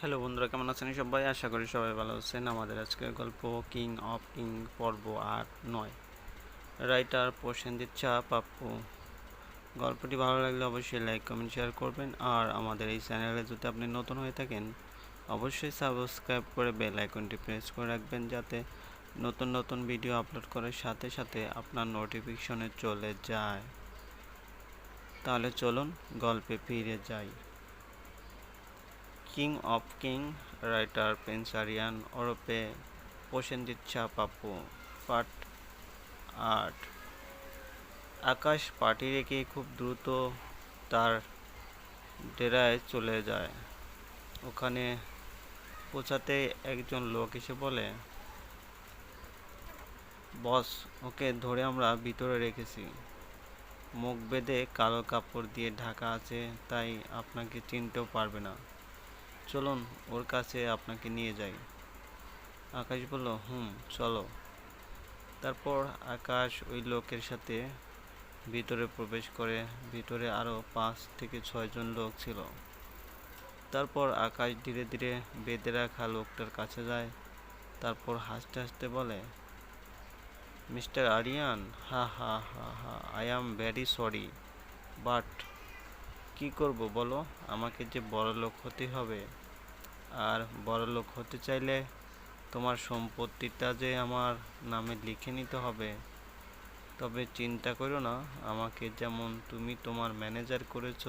Hello বন্ধুরা, কেমন আছেন সবাই? আশা করি সবাই ভালো আছেন। আমাদের আজকের গল্প কিং অফ কিং পর্ব আট, নয়। রাইটার প্রসেনজিৎ চা পাপ্পু। গল্পটি ভালো লাগলে অবশ্যই লাইক কমেন্ট শেয়ার করবেন। আর আমাদের এই চ্যানেলে যদি আপনি নতুন হয়ে থাকেন, অবশ্যই সাবস্ক্রাইব করে বেল আইকনটি প্রেস করে রাখবেন, যাতে নতুন নতুন ভিডিও আপলোড করার সাথে সাথে আপনার নোটিফিকেশনে চলে যায়। তাহলে চলুন গল্পে ফিরে যাই। কিং অফ কিং, রাইটার পেন্সারিয়ান ওরফে প্রসেনজিৎ শাহ পাপ্পু, পার্ট আট। আকাশ পার্টি রেখে খুব দ্রুত তার ডেরায় চলে যায়। ওখানে পৌঁছাতে একজন লোক এসে বলে, বস, ওকে ধরে আমরা ভিতরে রেখেছি। মুখ বেঁধে কালো কাপড় দিয়ে ঢাকা আছে, তাই আপনাকে চিনতেও পারবে না। চলুন, ওর কাছে আপনাকে নিয়ে যাই। আকাশ বলল, হুম, চলো। তারপর আকাশ ওই লোকের সাথে ভিতরে প্রবেশ করে, ভিতরে আরও পাঁচ থেকে ছয়জন লোক ছিল। তারপর আকাশ ধীরে ধীরে বেঁধে রাখা লোকটার কাছে যায়। তারপর হাসতে হাসতে বলে, মিস্টার আরিয়ান, হা হা হা হা I am very sorry but কি করব বলো? আমাকে যে বড় লোক হতে হবে। আর বড় লোক হতে চাইলে তোমার সম্পত্তিটা যে আমার নামে লিখে নিতে হবে, তবে চিন্তা করো না, আমাকে যেমন তুমি তোমার ম্যানেজার করেছ,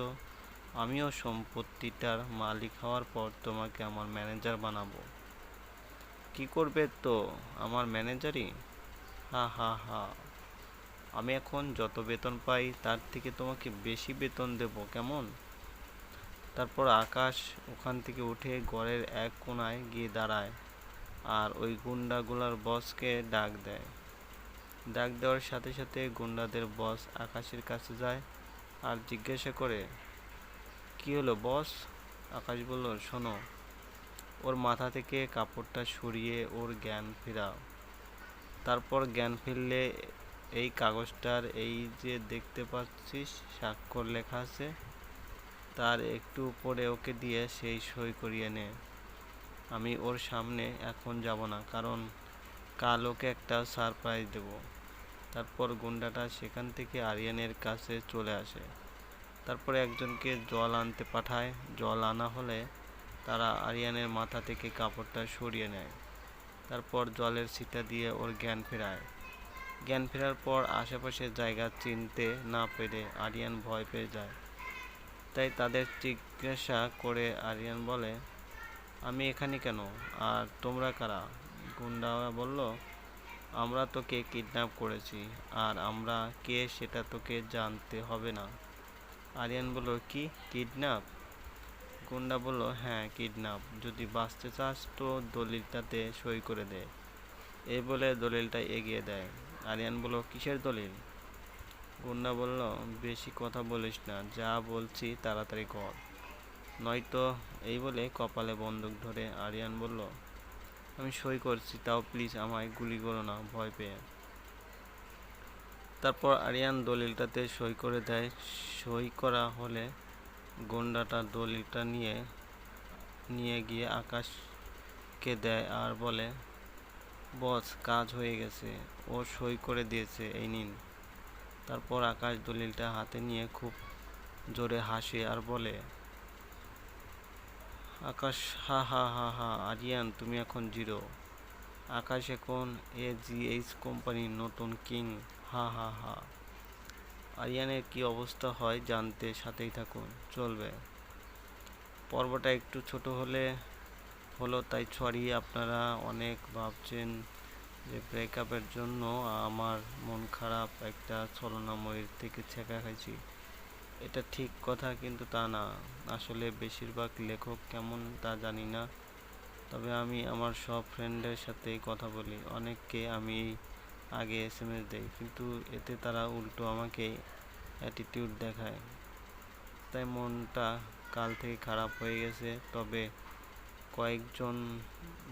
আমিও সম্পত্তিটার মালিক হওয়ার পর তোমাকে আমার ম্যানেজার বানাবো। কি করবে তো আমার ম্যানেজারই? হা হা হা। আমি এখন যত বেতন পাই, তার থেকে তোমাকে বেশি বেতন দেব, কেমন? তারপর আকাশ ওখান থেকে উঠে ঘরের এক কোণায় গিয়ে দাঁড়ায় আর ওই গুন্ডাগুলার বসকে ডাক দেয়। ডাক দেওয়ার সাথে সাথে গুন্ডাদের বস আকাশের কাছে যায় আর জিজ্ঞাসা করে, কি হলো বস? আকাশ বলল, শোনো, ওর মাথা থেকে কাপড়টা সরিয়ে ওর জ্ঞান ফেরাও। তারপর জ্ঞান ফিরলে এই কাগজটার এই যে দেখতে পাচ্ছিস, স্বাক্ষর লেখা আছে তার একটু উপরে ওকে দিয়ে সেই সই করিয়ে নে। আমি ওর সামনে এখন যাব না, কারণ কাল ওকে একটা সারপ্রাইজ দেব। তারপর গুন্ডাটা সেখান থেকে আরিয়ানের কাছে চলে আসে। তারপরে একজনকে জল আনতে পাঠায়। জল আনা হলে তারা আরিয়ানের মাথা থেকে কাপড়টা সরিয়ে নেয়। তারপর জলের ছিটা দিয়ে ওর জ্ঞান ফেরায়। জ্ঞান ফেরার পর আশেপাশের জায়গা চিনতে না পেরে আরিয়ান ভয় পেয়ে যায়। তাই তাদের জিজ্ঞাসা করে আরিয়ান বলে, আমি এখানে কেন? আর তোমরা কারা? গুন্ডা বলল, আমরা তোকে কিডন্যাপ করেছি, আর আমরা কে সেটা তোকে জানতে হবে না। আরিয়ান বলল, কি? কিডন্যাপ? গুন্ডা বলল হ্যাঁ কিডন্যাপ। যদি বাঁচতে চাস তো দলিলটাতে সই করে দে। এই বলে দলিলটা এগিয়ে দেয়। আরিয়ান বলল, কিসের দলিল? গুন্ডা বলল, বেশি কথা বলিস না, যা বলছি তাড়াতাড়ি কর। নয়তো এই বলে কপালে বন্দুক ধরে আরিয়ান বলল, আমি সই করছি, তাও প্লিজ আমায় গুলি করো না, ভয় পেয়ে। তারপর আরিয়ান দলিলটাতে সই করে দেয়। সই করা হলে গুন্ডাটা দলিলটা নিয়ে নিয়ে গিয়ে আকাশকে দেয় আর বলে, বস, কাজ হয়ে গেছে, ও সই করে দিয়েছে, এই নিন। তারপর আকাশ দলিলটা হাতে নিয়ে খুব জোরে হাসে আর বলে, আকাশ, হা হা হা হা, আরিয়ান, তুমি এখন জিরো। আকাশ এখন এ জি এইচ কোম্পানির নতুন কিং, হা হা হা। আরিয়ানের কি অবস্থা হয় জানতে সাথেই থাকুন, চলবে। পর্বটা একটু ছোট হলে, হলো তাই ছড়িয়ে আপনারা অনেক ভাবছেন যে ব্রেকআপের জন্য আমার মন খারাপ একটা ছলনাময়ের থেকে ছেঁকা খাইছি। এটা ঠিক কথা কিন্তু তা না। আসলে বেশিরভাগ লেখক কেমন তা জানি না। তবে আমি আমার সব ফ্রেন্ডের সাথে কথা বলি। অনেককে আমি আগে এস এম এস দেই, কিন্তু এতে তারা উল্টো আমাকে অ্যাটিটিউড দেখায়। তাই মনটা কাল থেকে খারাপ হয়ে গেছে। তবে কয়েকজন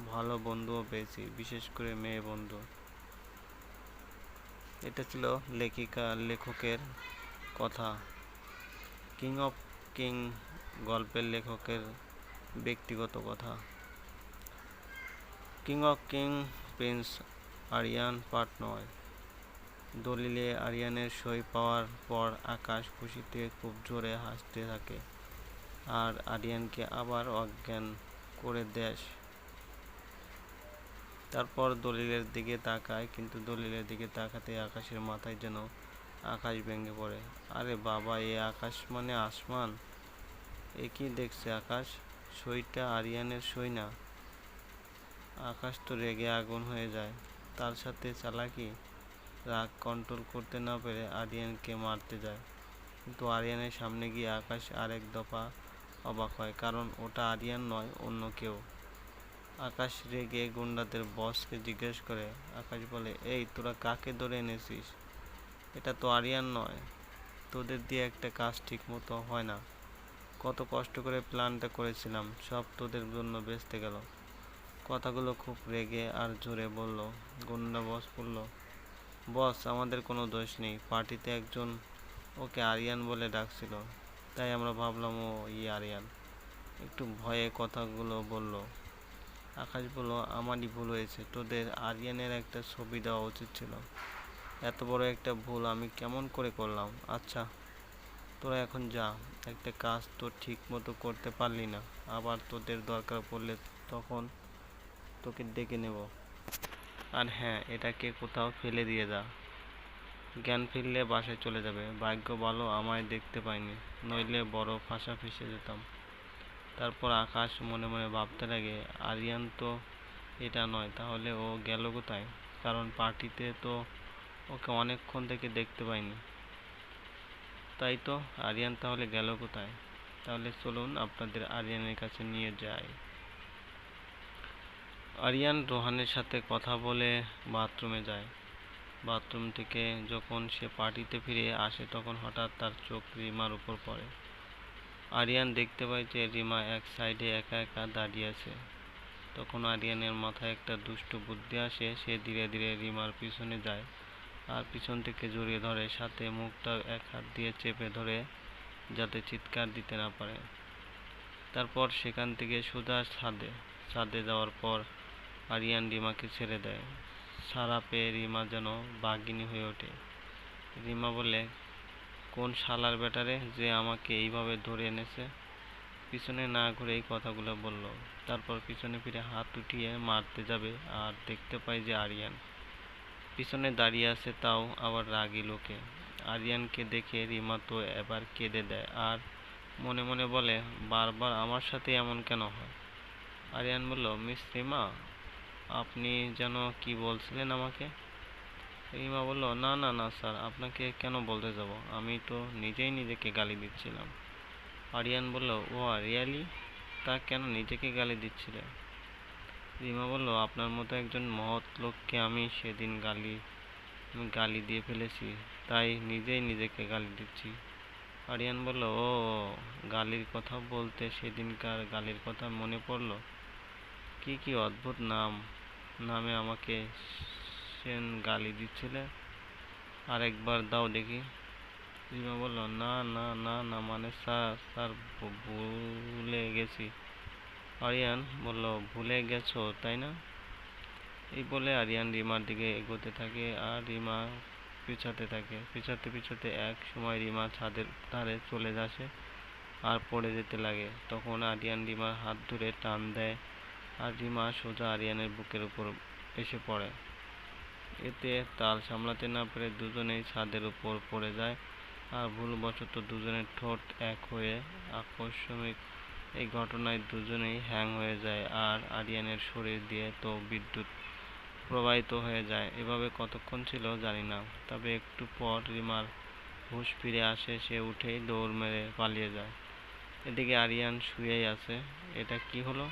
ভালো বন্ধুও পেয়েছি, বিশেষ করে মেয়ে বন্ধু। এটা ছিল লেখিকা, লেখকের কথা। কিং অফ কিং গল্পের লেখকের ব্যক্তিগত কথা। King of king prince Aryan part নয়। দলিলে আরিয়ানের সই পাওয়ার পর আকাশ খুশিতে খুব জোরে হাসতে থাকে। আর আরিয়ানকে আবার অজ্ঞান করে দেশ তারপর দলিলের দিকে তাকায়, কিন্তু দলিলের দিকে তাকাতে আকাশের মাথায় যেন আকাশ ভেঙে পড়ে। আরে বাবা, এ আকাশ মানে আসমান? এ কি দেখছে আকাশ? সইটা আরিয়ানের সই না? আকাশ তো রেগে আগুন হয়ে যায়। তার সাথে চালাকি? রাগ কন্ট্রোল করতে না পেরে আরিয়ানকে মারতে যায়। কিন্তু আরিয়ানের সামনে গিয়ে আকাশ আরেক দফা অবাক হয়, কারণ ওটা আরিয়ান নয়, অন্য কেউ। আকাশ রেগে গুন্ডাদের বসকে জিজ্ঞেস করে, আকাশ বলে, এই, তোরা কাকে ধরে এনেছিস? এটা তো আরিয়ান নয়। তোদের দিয়ে একটা কাজ ঠিক মতো হয় না। কত কষ্ট করে প্ল্যানটা করেছিলাম, সব তোদের জন্য বেচতে গেল। কথাগুলো খুব রেগে আর জোরে বলল। গুন্ডা বস বলল, বস, আমাদের কোনো দোষ নেই। পার্টিতে একজন ওকে আরিয়ান বলে ডাকছিল। তাই আমরা ভাবলাম ও ই আরিয়ান। একটু ভয়ে কথাগুলো বলল। আকাশ বলল আমারই ভুল হয়েছে। তোদের আরিয়ানের একটা ছবি দেওয়া উচিত ছিল। এত বড় একটা ভুল আমি কেমন করে করলাম? আচ্ছা তোরা এখন যা। একটা কাজ তো ঠিক মতো করতে পারলি না। আবার তোদের দরকার পড়লে তখন তোকে ডেকে নেব। আর হ্যাঁ এটাকে কোথাও ফেলে দিয়ে যা। জ্ঞান ফিরলে বাসায় চলে যাবে। ভাগ্য ভালো, আমায় দেখতে পাইনি। নইলে বড় ফাঁসা ফেসে যেতাম। তারপর আকাশ মনে মনে ভাবতে লাগে, আরিয়ান তো এটা নয়, তাহলে ও গেল কোথায়? কারণ পার্টিতে তো ওকে অনেকক্ষণ থেকে দেখতে পাইনি। তাই তো, আরিয়ান তাহলে গেল কোথায়? তাহলে চলুন আপনাদের আরিয়ানের কাছে নিয়ে যাই। আরিয়ান রোহানের সাথে কথা বলে বাথরুমে যায়। বাথরুম থেকে যখন সে পার্টিতে ফিরে আসে, তখন হঠাৎ তার চোখ রিমার উপর পড়ে। আরিয়ান দেখতে পায় যে রিমা এক সাইডে একা একা দাঁড়িয়ে আছে। তখন আরিয়ানের মাথায় একটা দুষ্ট বুদ্ধি আসে, সে ধীরে ধীরে রিমার পিছনে যায় আর পিছন থেকে জড়িয়ে ধরে, সাথে মুখটা এক হাত দিয়ে চেপে ধরে যাতে চিৎকার দিতে না পারে। তারপর সেখান থেকে সোজা ছাদে ছাদে যাওয়ার পর আরিয়ান রিমাকে ছেড়ে দেয়। সারা পেয়ে রিমা যেন বাঘিনী হয়ে ওঠে। রিমা বলে কোন শালার ব্যাটারে যে আমাকে এইভাবে ধরে এনেছে? পিছনে না ঘুরে এই কথাগুলো বলল। তারপর পিছনে ফিরে হাত উঠিয়ে মারতে যাবে আর দেখতে পাই যে আরিয়ান। পিছনে দাঁড়িয়ে আছে তাও আবার রাগী লোকে। আরিয়ানকে দেখে রিমা তো এবার কেঁদে দেয় আর মনে মনে বলে, বারবার আমার সাথে এমন কেন হয়? আরিয়ান বলল, মিস রিমা, আপনি যেন কি বলছিলেন আমাকে? রিমা বলল, না না না, স্যার, আপনাকে কেন বলতে যাব? আমি তো নিজেই নিজেকে গালি দিচ্ছিলাম। আরিয়ান বলল, ও, রিয়ালি? তা কেন নিজেকে গালি দিচ্ছিলে? রিমা বলল, আপনার মতো একজন মহৎ লোককে আমি সেদিন গালি আমি গালি দিয়ে ফেলেছি, তাই নিজেই নিজেকে গালি দিচ্ছি। আরিয়ান বলল, ও, গালির কথা বলতে সেদিনকার গালির কথা মনে পড়ল? কি কি অদ্ভুত নাম, নামে আমাকে সেন গালি দিচ্ছিলে। আর একবার দাও দেখি। রিমা বলল, না না না না মানে স্যার স্যার ভুলে গেছি। আরিয়ান বলল, ভুলে গেছো, তাই না? এই বলে আরিয়ান রিমার দিকে এগোতে থাকে আর রিমা পিছাতে থাকে। পিছাতে পিছাতে এক সময় রিমা ছাদের ধারে চলে আসে আর পড়ে যেতে লাগে। তখন আরিয়ান রিমার হাত ধরে টান দেয় আর রিমা সোজা আরিয়ানের বুকের উপর এসে পড়ে। এতে তাল সামলাতে না পেরে দুজনেই ছাদের উপর পড়ে যায়। আর ভুলবশত দুজনের ঠোঁট এক হয়ে আকস্মিক এই ঘটনায় দুজনেই হ্যাং হয়ে যায় আর আরিয়ানের শরীর দিয়ে তো বিদ্যুৎ প্রবাহিত হয়ে যায়। এভাবে কতক্ষণ ছিল জানি না, তবে একটু পর রিমার হুঁশ ফিরে আসে, সে উঠেই দৌড় মেরে পালিয়ে যায়। এদিকে আরিয়ান শুয়েই আছে। এটা কি হলো?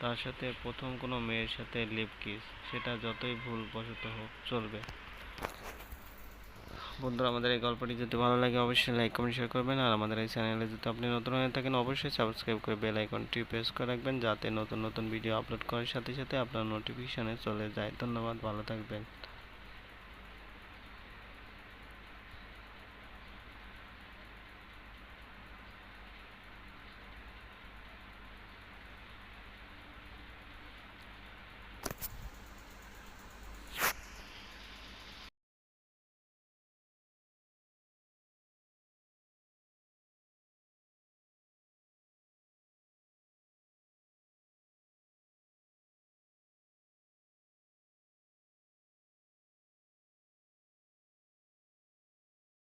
তার সাথে প্রথম কোনো মেয়ের সাথে লিপ কিস সেটা যতই ভুল বশত হোক, চলবে। বন্ধুরা, আমাদের এই গল্পটি যদি ভালো লাগে, অবশ্যই লাইক কমেন্ট শেয়ার করবেন। আর আমাদের এই চ্যানেলে যদি আপনি নতুন হয়ে থাকেন, অবশ্যই সাবস্ক্রাইব করে বেল আইকনটি প্রেস করে রাখবেন, যাতে নতুন নতুন ভিডিও আপলোড করার সাথে সাথে আপনার নোটিফিকেশানে চলে যায়। ধন্যবাদ, ভালো থাকবেন।